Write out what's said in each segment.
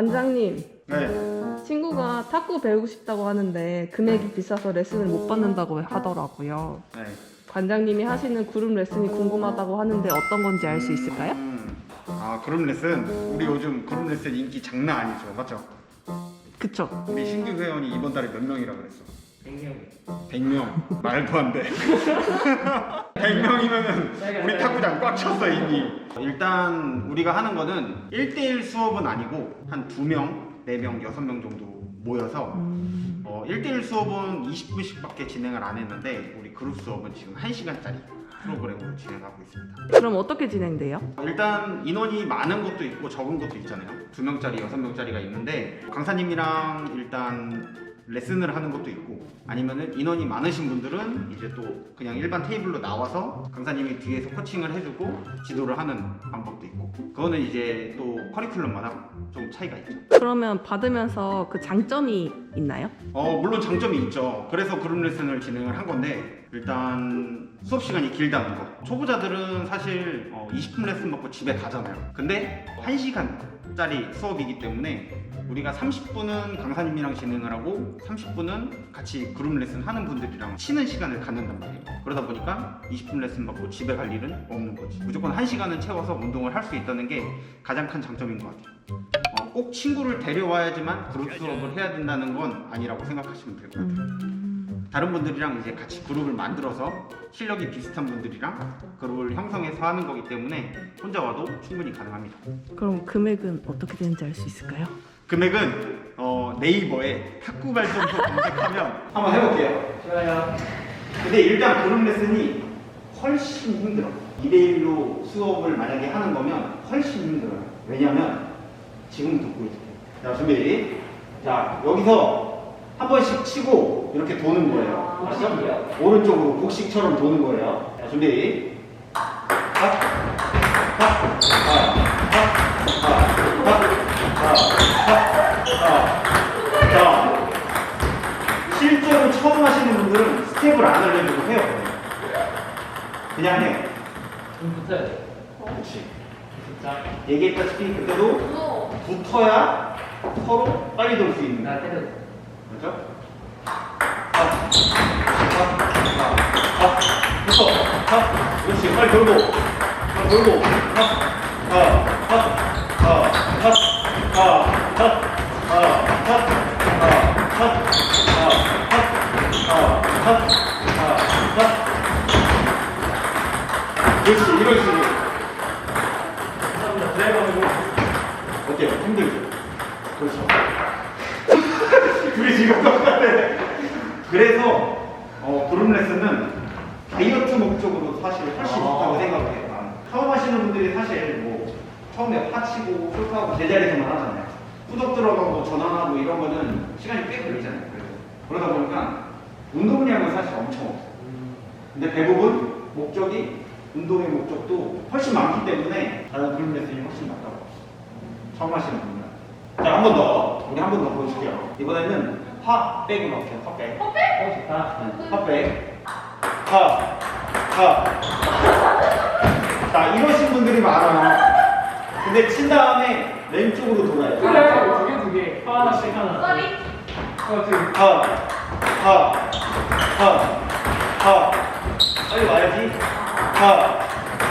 관장님 네. 그 친구가 탁구 배우고 싶다고 하는데 금액이 비싸서 레슨을 못 받는다고 하더라고요. 네. 관장님이 하시는 그룹 레슨이 궁금하다고 하는데 어떤 건지 알 수 있을까요? 음. 아 그룹 레슨 우리 요즘 그룹 레슨 인기 장난 아니죠 맞죠? 그쵸? 우리 신규 회원이 이번 달에 몇 명이라 그랬어? 100명. 100명 말도 안 돼. 100명이면은 우리 네. 탁구장 꽉 찼어 이미. 일단 우리가 하는 거는 1대1 수업은 아니고 한 2명, 4명, 6명 정도 모여서 음. 어, 1대1 수업은 20분씩밖에 진행을 안 했는데 우리 그룹 수업은 지금 1시간짜리 프로그램으로 진행하고 있습니다. 그럼 어떻게 진행돼요? 일단 인원이 많은 것도 있고 적은 것도 있잖아요. 2명짜리, 6명짜리가 있는데 강사님이랑 일단 레슨을 하는 것도 있고 아니면은 인원이 많으신 분들은 이제 또 그냥 일반 테이블로 나와서 강사님이 뒤에서 코칭을 해주고 지도를 하는 방법도 있고 그거는 이제 또 커리큘럼마다 좀 차이가 있죠. 그러면 받으면서 그 장점이 있나요? 어 물론 장점이 있죠. 그래서 그룹 레슨을 진행을 한 건데 일단 수업 시간이 길다는 거. 초보자들은 사실 어, 20분 레슨 받고 집에 가잖아요. 근데 1시간짜리 수업이기 때문에 우리가 30분은 강사님이랑 진행을 하고 30분은 같이 그룹 레슨 하는 분들이랑 치는 시간을 갖는단 말이에요. 그러다 보니까 20분 레슨 받고 집에 갈 일은 없는 거지. 무조건 1시간은 채워서 운동을 할 수 있다는 게 가장 큰 장점인 것 같아요. 어, 꼭 친구를 데려와야지만 그룹 수업을 해야 된다는 건 아니라고 생각하시면 될 것 같아요. 다른 분들이랑 이제 같이 그룹을 만들어서 실력이 비슷한 분들이랑 그룹을 형성해서 하는 거기 때문에 혼자 와도 충분히 가능합니다. 그럼 금액은 어떻게 되는지 알 수 있을까요? 금액은 어, 네이버에 탁구 발전소 검색하면 한번 해볼게요. 좋아요. 근데 일단 그룹 레슨이 훨씬 힘들어. 2대1로 수업을 만약에 하는 거면 훨씬 힘들어요. 왜냐면 지금 듣고 있어요. 자, 준비. 자, 여기서 한 번씩 치고 이렇게 도는 거예요. 알았죠? 오른쪽으로 복식처럼 도는 거예요. 자, 준비. 자, 실제로 처음 하시는 분들은 스텝을 안 알려주고 해요. 그냥 해요. 붙어야 돼. 그렇지. 진짜. 얘기했다시피 그때도 어. 붙어야 서로 빨리 돌 수 있는. 나 때려. 그렇죠? 그렇지 빨리 돌고 빨리 돌고 그렇지 이런 식으로 감사합니다 드라이브 하고 어때요? 힘들죠? 그렇죠 우리 지금 똑같네 그래서 어, 그룹 레슨은 다이어트 목적으로 사실 할 수 있다고 아. 생각해요. 아, 처음 하시는 분들이 사실 뭐 처음에 파치고 풀하고 제자리에서만 하잖아요. 후덕 들어가고 전환하고 이런 거는 시간이 꽤 걸리잖아요. 그래서 그러다 보니까 운동량은 사실 엄청 없어요. 근데 대부분 목적이 운동의 목적도 훨씬 많기 때문에 다른 그룹 레슨이 훨씬 낫다고 처음 하시는 분들. 자, 한 번 더. 우리 한 번 더 보여줄게요. 이번에는 팝 백은 어때요? 팝백. 팝백? 어 좋다. 네. 팝백. 팝. 팝. 자 이러신 분들이 많아요. 근데 친 다음에 왼쪽으로 돌아요. 그래. 두개 두 개. 하나씩 하나. 쏘리. 어 지금. 팝. 팝. 팝. 팝. 빨리 와야지. 팝.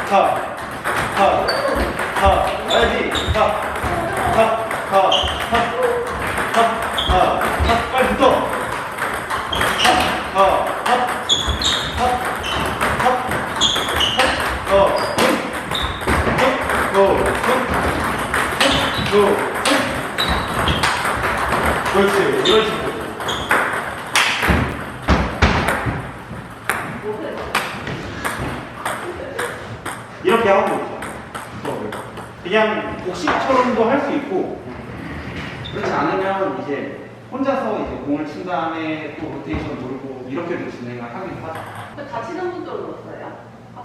팝. 팝. 팝. 와야지. 팝. 팝. 팝. 둘, 그렇지. 이런 식으로. 이렇게 하고 있죠. 그냥 복식처럼도 할 수 있고, 그렇지 않으면 이제 혼자서 이제 공을 친 다음에 또 로테이션 돌고 이렇게도 진행을 하긴 하죠. 다치는 분들은 없어요?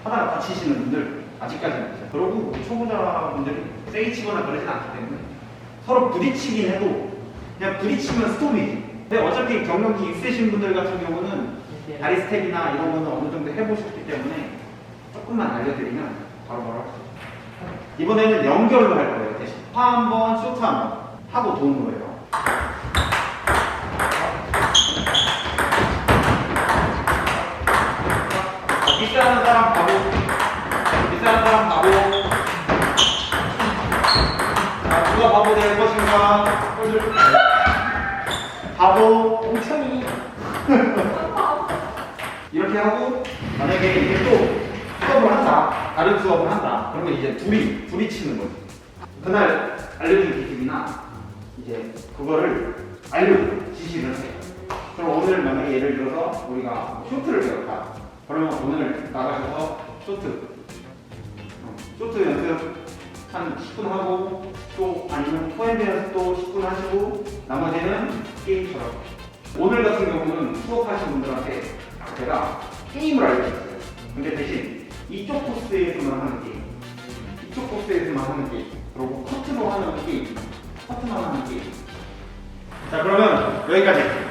하다가 다치시는 분들 아직까지는 그러고 초보자분들이 세이치거나 그러진 않기 때문에 서로 부딪히긴 해도 그냥 부딪히면 스톱이지. 근데 어차피 경력이 있으신 분들 같은 경우는 다리 스텝이나 이런 거는 어느 정도 해보셨기 때문에 조금만 알려드리면 바로바로 할수 있어요. 이번에는 연결로 할 거예요. 대신 파 한 번, 쇼트 한 번. 하고 도는 거예요. 비싸는 사람 바보. 비싸는 사람 바보. 자, 누가 바보 될 것인가? 바보. 엉청이. 이렇게 하고 만약에 이게 또 수업을 한다 다른 수업을 한다 그러면 이제 둘이 둘이 치는 거지 그날 알려준 기술이나 이제 그거를 알려줘 지시를 해 그럼 오늘 만약에 예를 들어서 우리가 쇼트를 배웠다 그러면 오늘 나가셔서 쇼트 어, 쇼트 연습 한 10분 하고 또 아니면 포핸드 연습 또 10분 하시고 나머지는 게임처럼 오늘 같은 경우는 수업하신 분들한테 제가 게임을 알려줬어요. 근데 대신 이쪽 코스에서만 하는 게임, 이쪽 코스에서만 하는 게임, 그리고 커트로 하는 게임, 커트만 하는 게임. 자 그러면 여기까지.